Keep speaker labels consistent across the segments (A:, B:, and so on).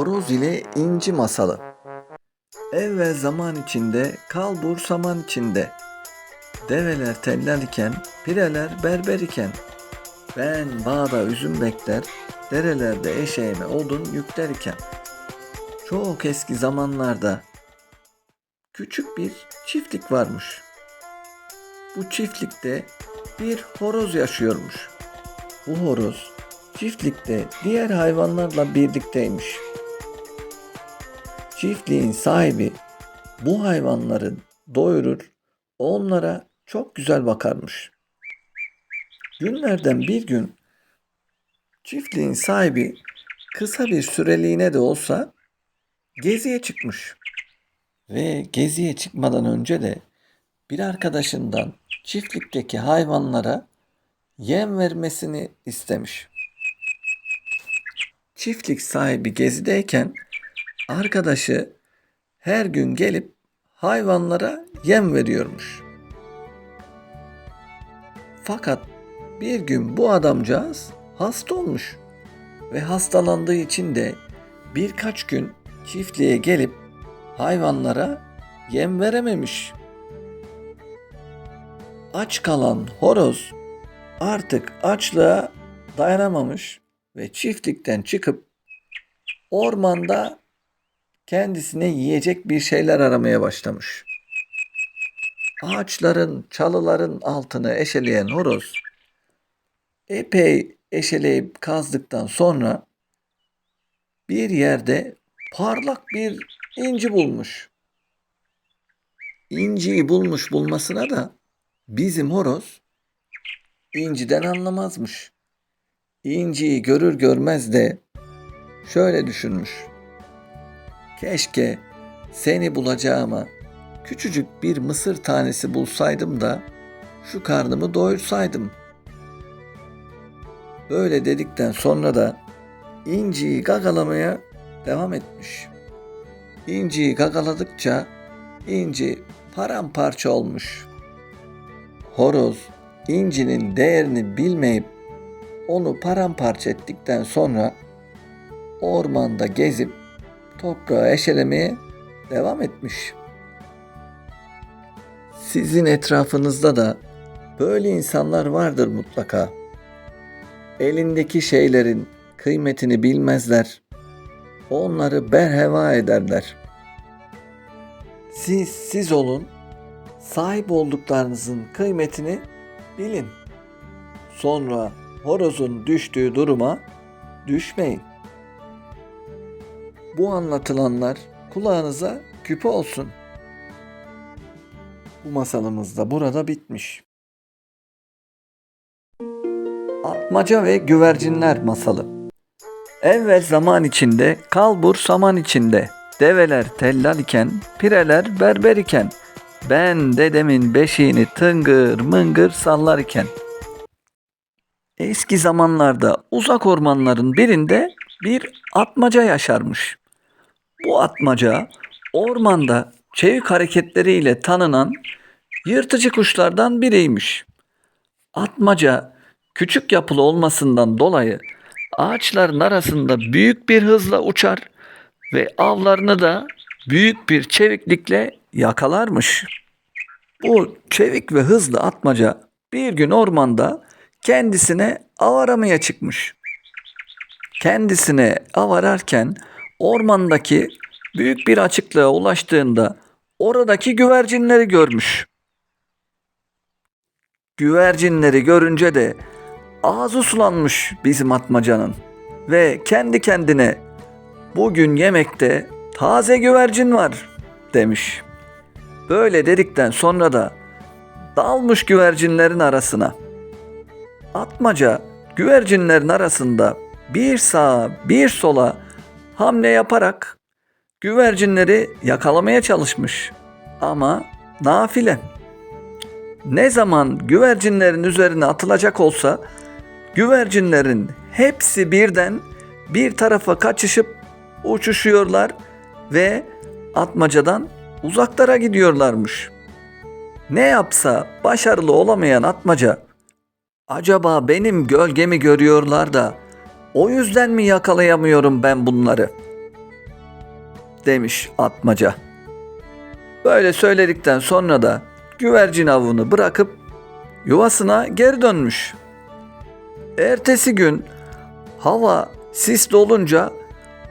A: Horoz ile İnci Masalı Evvel zaman içinde, kalbur saman içinde. Develer tellal iken, pireler berber iken. Ben bağda üzüm bekler, derelerde eşeğime odun yükler iken. Çok eski zamanlarda küçük bir çiftlik varmış. Bu çiftlikte bir horoz yaşıyormuş. Bu horoz çiftlikte diğer hayvanlarla birlikteymiş. Çiftliğin sahibi bu hayvanları doyurur, onlara çok güzel bakarmış. Günlerden bir gün çiftliğin sahibi kısa bir süreliğine de olsa geziye çıkmış. Ve geziye çıkmadan önce de bir arkadaşından çiftlikteki hayvanlara yem vermesini istemiş. Çiftlik sahibi gezideyken arkadaşı her gün gelip hayvanlara yem veriyormuş. Fakat bir gün bu adamcağız hasta olmuş ve hastalandığı için de birkaç gün çiftliğe gelip hayvanlara yem verememiş. Aç kalan horoz artık açlığa dayanamamış ve çiftlikten çıkıp ormanda kendisine yiyecek bir şeyler aramaya başlamış. Ağaçların, çalıların altını eşeleyen horoz epey eşeleyip kazdıktan sonra bir yerde parlak bir inci bulmuş. İnciyi bulmuş bulmasına da bizim horoz inciden anlamazmış. İnciyi görür görmez de şöyle düşünmüş. Keşke seni bulacağıma küçücük bir mısır tanesi bulsaydım da şu karnımı doyursaydım. Böyle dedikten sonra da inciyi gagalamaya devam etmiş. İnciyi gagaladıkça inci paramparça olmuş. Horoz incinin değerini bilmeyip onu paramparça ettikten sonra ormanda gezip toprağı eşelemeye devam etmiş. Sizin etrafınızda da böyle insanlar vardır mutlaka. Elindeki şeylerin kıymetini bilmezler. Onları berheva ederler. Siz siz olun. Sahip olduklarınızın kıymetini bilin. Sonra horozun düştüğü duruma düşmeyin. Bu anlatılanlar kulağınıza küpe olsun. Bu masalımız da burada bitmiş. Atmaca ve güvercinler masalı. Evvel zaman içinde, kalbur saman içinde, develer tellal iken, pireler berber iken, ben dedemin beşiğini tıngır mıngır sallar iken. Eski zamanlarda uzak ormanların birinde bir atmaca yaşarmış. Bu atmaca ormanda çevik hareketleriyle tanınan yırtıcı kuşlardan biriymiş. Atmaca küçük yapılı olmasından dolayı ağaçların arasında büyük bir hızla uçar ve avlarını da büyük bir çeviklikle yakalarmış. Bu çevik ve hızlı atmaca bir gün ormanda kendisine av aramaya çıkmış. Kendisine av ararken ormandaki büyük bir açıklığa ulaştığında oradaki güvercinleri görmüş. Güvercinleri görünce de ağzı sulanmış bizim atmacanın ve kendi kendine bugün yemekte taze güvercin var demiş. Böyle dedikten sonra da dalmış güvercinlerin arasına. Atmaca güvercinlerin arasında bir sağa bir sola hamle yaparak güvercinleri yakalamaya çalışmış. Ama nafile. Ne zaman güvercinlerin üzerine atılacak olsa güvercinlerin hepsi birden bir tarafa kaçışıp uçuşuyorlar ve atmacadan uzaklara gidiyorlarmış. Ne yapsa başarılı olamayan atmaca acaba benim gölgemi görüyorlar da o yüzden mi yakalayamıyorum ben bunları demiş atmaca. Böyle söyledikten sonra da güvercin avını bırakıp yuvasına geri dönmüş. Ertesi gün hava sisli olunca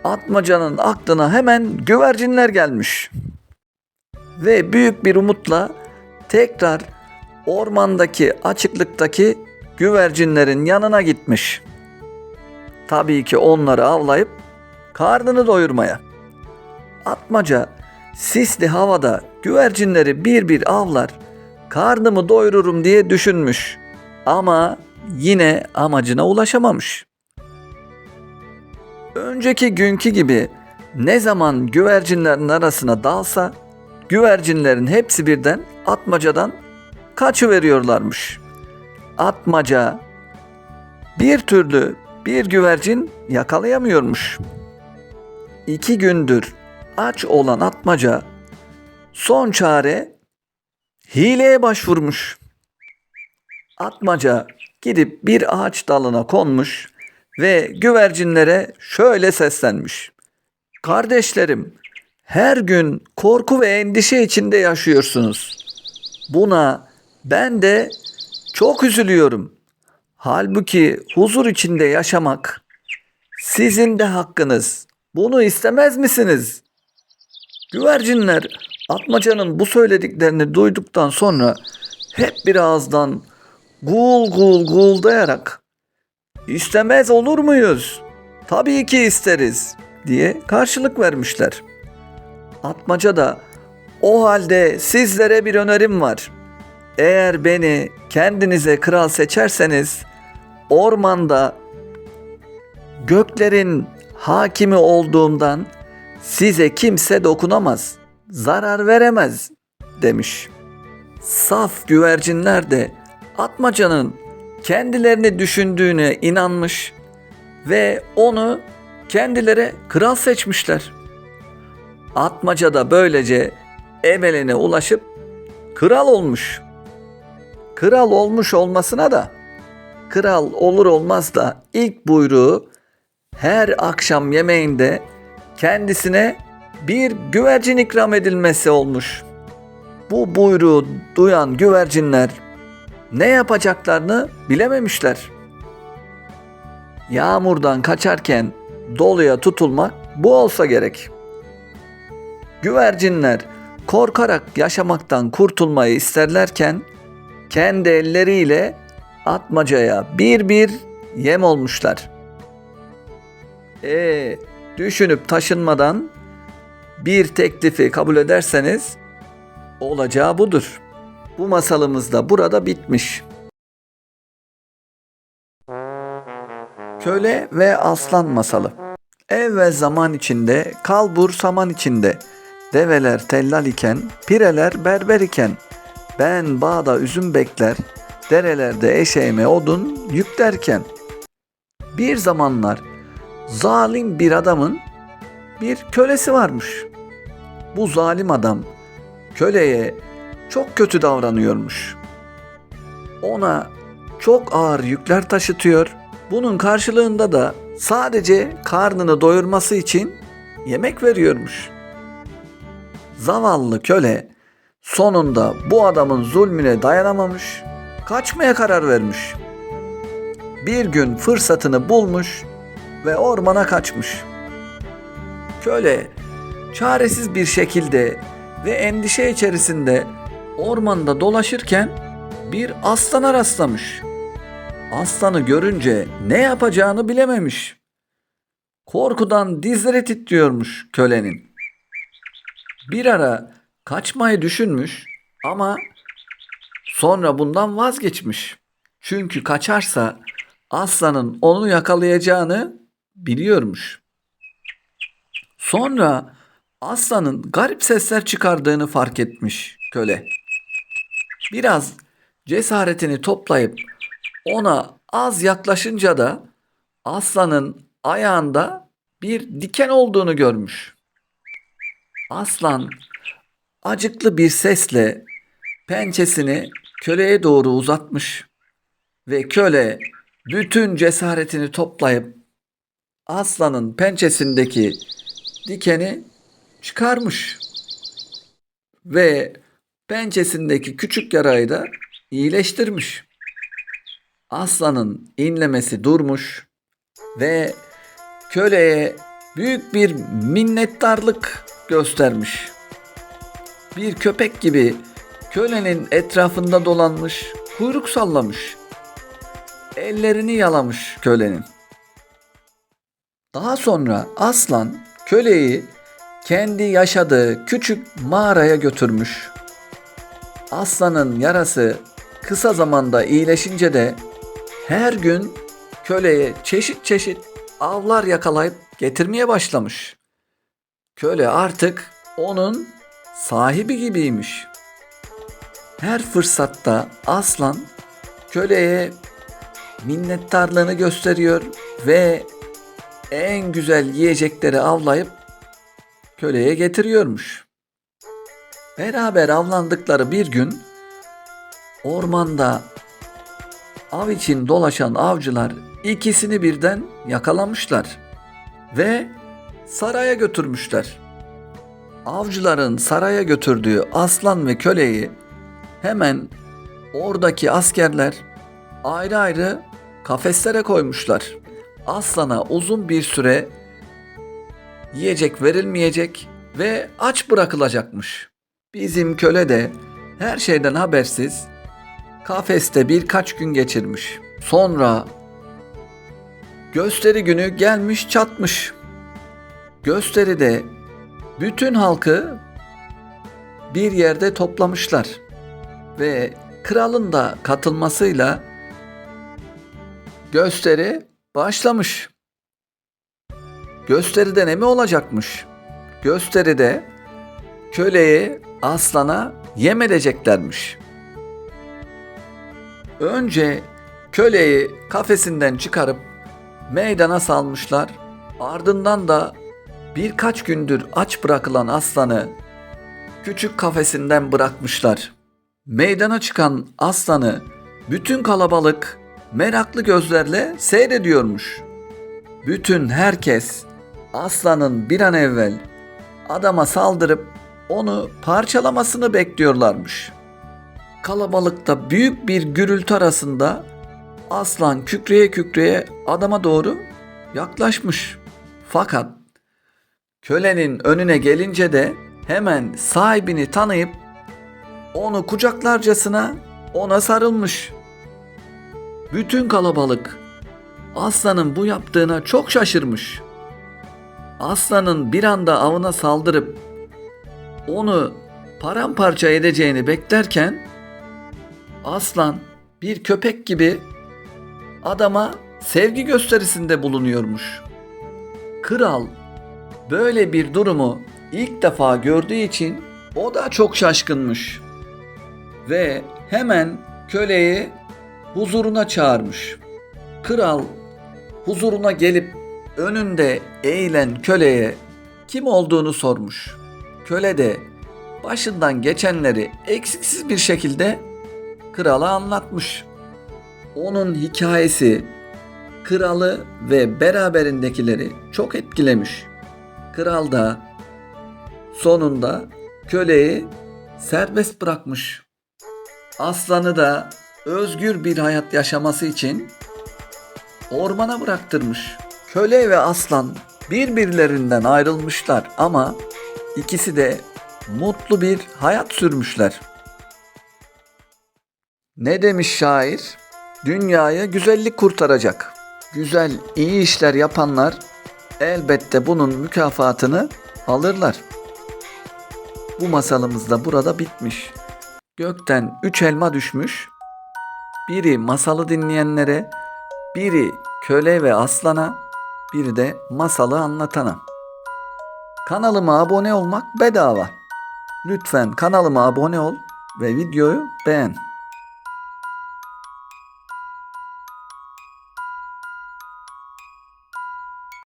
A: atmacanın aklına hemen güvercinler gelmiş. Ve büyük bir umutla tekrar ormandaki açıklıktaki güvercinlerin yanına gitmiş. Tabii ki onları avlayıp karnını doyurmaya. Atmaca sisli havada güvercinleri bir bir avlar, karnımı doyururum diye düşünmüş. Ama yine amacına ulaşamamış. Önceki günkü gibi ne zaman güvercinlerin arasına dalsa güvercinlerin hepsi birden atmacadan kaçıveriyorlarmış. Atmaca bir türlü bir güvercin yakalayamıyormuş. İki gündür aç olan atmaca son çare hileye başvurmuş. Atmaca gidip bir ağaç dalına konmuş ve güvercinlere şöyle seslenmiş. Kardeşlerim, her gün korku ve endişe içinde yaşıyorsunuz. Buna ben de çok üzülüyorum. Halbuki huzur içinde yaşamak sizin de hakkınız. Bunu istemez misiniz? Güvercinler Atmaca'nın bu söylediklerini duyduktan sonra hep bir ağızdan gul gul guldayarak istemez olur muyuz? Tabii ki isteriz diye karşılık vermişler. Atmaca da o halde sizlere bir önerim var. Eğer beni kendinize kral seçerseniz ormanda göklerin hakimi olduğumdan size kimse dokunamaz, zarar veremez demiş. Saf güvercinler de Atmaca'nın kendilerini düşündüğüne inanmış ve onu kendileri kral seçmişler. Atmaca da böylece emeline ulaşıp kral olmuş. Kral olmuş olmasına da kral olur olmaz da ilk buyruğu her akşam yemeğinde kendisine bir güvercin ikram edilmesi olmuş. Bu buyruğu duyan güvercinler ne yapacaklarını bilememişler. Yağmurdan kaçarken doluya tutulmak bu olsa gerek. Güvercinler korkarak yaşamaktan kurtulmayı isterlerken kendi elleriyle atmacaya bir bir yem olmuşlar. E düşünüp taşınmadan bir teklifi kabul ederseniz olacağı budur. Bu masalımız da burada bitmiş. Köle ve Aslan Masalı Evvel zaman içinde, kalbur saman içinde, develer tellal iken, pireler berber iken, ben bağda üzüm bekler, derelerde eşeğime odun yüklerken. Bir zamanlar zalim bir adamın bir kölesi varmış. Bu zalim adam köleye çok kötü davranıyormuş. Ona çok ağır yükler taşıtıyor. Bunun karşılığında da sadece karnını doyurması için yemek veriyormuş. Zavallı köle sonunda bu adamın zulmüne dayanamamış, kaçmaya karar vermiş. Bir gün fırsatını bulmuş ve ormana kaçmış. Köle çaresiz bir şekilde ve endişe içerisinde ormanda dolaşırken bir aslana rastlamış. Aslanı görünce ne yapacağını bilememiş. Korkudan dizleri titriyormuş kölenin. Bir ara kaçmayı düşünmüş ama sonra bundan vazgeçmiş. Çünkü kaçarsa aslanın onu yakalayacağını biliyormuş. Sonra aslanın garip sesler çıkardığını fark etmiş köle. Biraz cesaretini toplayıp ona az yaklaşınca da aslanın ayağında bir diken olduğunu görmüş. Aslan acıklı bir sesle pençesini köleye doğru uzatmış ve köle bütün cesaretini toplayıp aslanın pençesindeki dikeni çıkarmış. Ve pençesindeki küçük yarayı da iyileştirmiş. Aslanın inlemesi durmuş ve köleye büyük bir minnettarlık göstermiş. Bir köpek gibi kölenin etrafında dolanmış, kuyruk sallamış. Ellerini yalamış kölenin. Daha sonra aslan köleyi kendi yaşadığı küçük mağaraya götürmüş. Aslanın yarası kısa zamanda iyileşince de her gün köleye çeşit çeşit avlar yakalayıp getirmeye başlamış. Köle artık onun sahibi gibiymiş. Her fırsatta aslan köleye minnettarlığını gösteriyor ve en güzel yiyecekleri avlayıp köleye getiriyormuş. Beraber avlandıkları bir gün ormanda av için dolaşan avcılar ikisini birden yakalamışlar ve saraya götürmüşler. Avcıların saraya götürdüğü aslan ve köleyi hemen oradaki askerler ayrı ayrı kafeslere koymuşlar. Aslana uzun bir süre yiyecek verilmeyecek ve aç bırakılacakmış. Bizim köle de her şeyden habersiz kafeste birkaç gün geçirmiş. Sonra gösteri günü gelmiş çatmış. Gösteride bütün halkı bir yerde toplamışlar ve kralın da katılmasıyla gösteri başlamış. Gösteride ne mi olacakmış? Gösteride köleyi aslana yem edeceklermiş. Önce köleyi kafesinden çıkarıp meydana salmışlar. Ardından da birkaç gündür aç bırakılan aslanı küçük kafesinden bırakmışlar. Meydana çıkan aslanı bütün kalabalık meraklı gözlerle seyrediyormuş. Bütün herkes aslanın bir an evvel adama saldırıp onu parçalamasını bekliyorlarmış. Kalabalıkta büyük bir gürültü arasında aslan kükreye kükreye adama doğru yaklaşmış. Fakat kölenin önüne gelince de hemen sahibini tanıyıp onu kucaklarcasına ona sarılmış. Bütün kalabalık aslanın bu yaptığına çok şaşırmış. Aslanın bir anda avına saldırıp onu paramparça edeceğini beklerken aslan bir köpek gibi adama sevgi gösterisinde bulunuyormuş. Kral böyle bir durumu ilk defa gördüğü için o da çok şaşkınmış. Ve hemen köleyi huzuruna çağırmış. Kral huzuruna gelip önünde eğilen köleye kim olduğunu sormuş. Köle de başından geçenleri eksiksiz bir şekilde krala anlatmış. Onun hikayesi kralı ve beraberindekileri çok etkilemiş. Kral da sonunda köleyi serbest bırakmış. Aslanı da özgür bir hayat yaşaması için ormana bıraktırmış. Köle ve aslan birbirlerinden ayrılmışlar ama ikisi de mutlu bir hayat sürmüşler. Ne demiş şair? Dünyaya güzellik kurtaracak. Güzel, iyi işler yapanlar elbette bunun mükafatını alırlar. Bu masalımız da burada bitmiş. Gökten üç elma düşmüş. Biri masalı dinleyenlere, biri köle ve aslana, biri de masalı anlatana. Kanalıma abone olmak bedava. Lütfen kanalıma abone ol ve videoyu beğen.